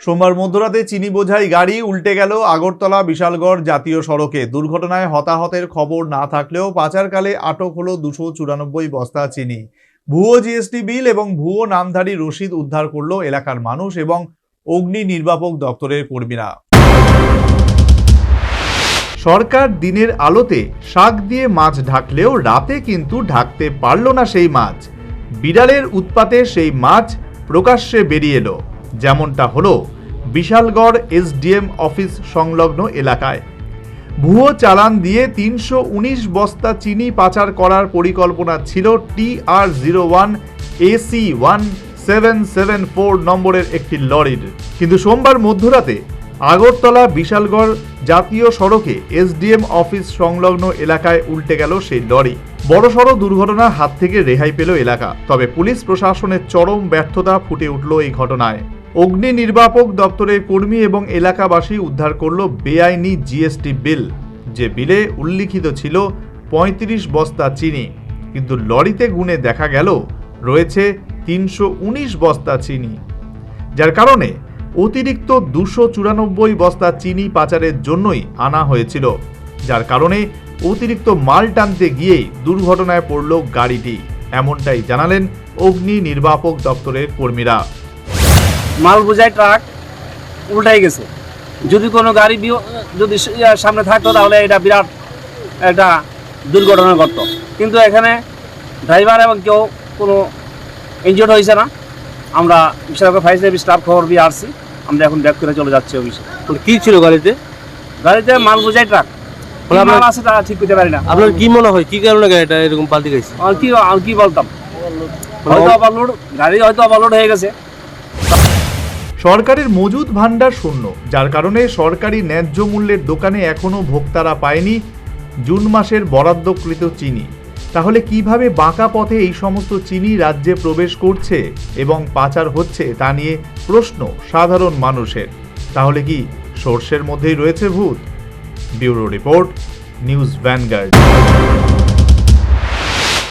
সোমবার মধ্যরাতে চিনি বোঝাই গাড়ি উল্টে গেল আগরতলা বিশালগড় জাতীয় সড়কে। দুর্ঘটনায় হতাহতের খবর না থাকলেও পাচারকালে আটক হলো দুশো চুরানব্বই বস্তা চিনি। ভুয়ো জিএসটি বিল এবং ভুয়ো নামধারী রসিদ উদ্ধার করল এলাকার মানুষ এবং অগ্নি নির্বাপক দপ্তরের কর্মীরা। সরকার দিনের আলোতে শাক দিয়ে মাছ ঢাকলেও রাতে কিন্তু ঢাকতে পারল না সেই মাছ। বিড়ালের উৎপাতে সেই মাছ প্রকাশ্যে বেরিয়ে এলো। যেমনটা হলো বিশালগড় এসডিএম অফিস সংলগ্ন এলাকায়। ভুয়ো চালান দিয়ে তিনশো উনিশ বস্তা চিনি পাচার করার পরিকল্পনা ছিল T R zero one AC one seven seven four নম্বরের একটি লরির। কিন্তু সোমবার মধ্যরাতে আগরতলা বিশালগড় জাতীয় সড়কে এসডিএম অফিস সংলগ্ন এলাকায় উল্টে গেল সেই লরি। বড়সড় দুর্ঘটনার হাত থেকে রেহাই পেল এলাকা। তবে পুলিশ প্রশাসনের চরম ব্যর্থতা ফুটে উঠল এই ঘটনায়। অগ্নি নির্বাপক দপ্তরের কর্মী এবং এলাকাবাসী উদ্ধার করল বেআইনি জিএসটি বিল। যে বিলে উল্লিখিত ছিল পঁয়ত্রিশ বস্তা চিনি। কিন্তু লরিতে গুনে দেখা গেল, রয়েছে তিনশো উনিশ বস্তা চিনি। যার কারণে অতিরিক্ত দুশো চুরানব্বই বস্তা চিনি পাচারের জন্যই আনা হয়েছিল। যার কারণে অতিরিক্ত মাল টানতে গিয়েই দুর্ঘটনায় পড়ল গাড়িটি। এমনটাই জানালেন অগ্নি নির্বাপক দপ্তরের কর্মীরা। মাল বোঝাই ট্রাক উল্টাই গেছে। যদি কোনো গাড়ি যদি সামনে থাকতো তাহলে এটা বিরাট একটা দুর্ঘটনা ঘটতো। কিন্তু এখানে ড্রাইভার এবং কেউ কোনো ইনজিওর্ড হয়েছে না। আমরা বিশাল ফায়ার সার্ভিস স্টাফ খবর দিয়ে আসছি। আমরা এখন ব্যাক করে চলে যাচ্ছি অফিসে কি ছিল গাড়িতে? গাড়িতে মাল বোঝাই ট্রাক। মাল আছে তা ঠিক করতে পারি না। আপনার কি মনে হয়? কি কারণে গাড়িটা এরকম পাল্টে গেছে? কি আর কি বলতাম? হয়তো গাড়ি হয়তো হয়ে গেছে। সরকারের মজুদ ভাণ্ডার শূন্য, যার কারণে সরকারি ন্যায্য মূল্যের দোকানে এখনও ভোক্তারা পায়নি জুন মাসের বরাদ্দকৃত চিনি। তাহলে কীভাবে বাঁকা পথে এই সমস্ত চিনি রাজ্যে প্রবেশ করছে এবং পাচার হচ্ছে তা নিয়ে প্রশ্ন সাধারণ মানুষের। তাহলে কি সর্ষের মধ্যেই রয়েছে ভূত? Bureau report, news Vanguard.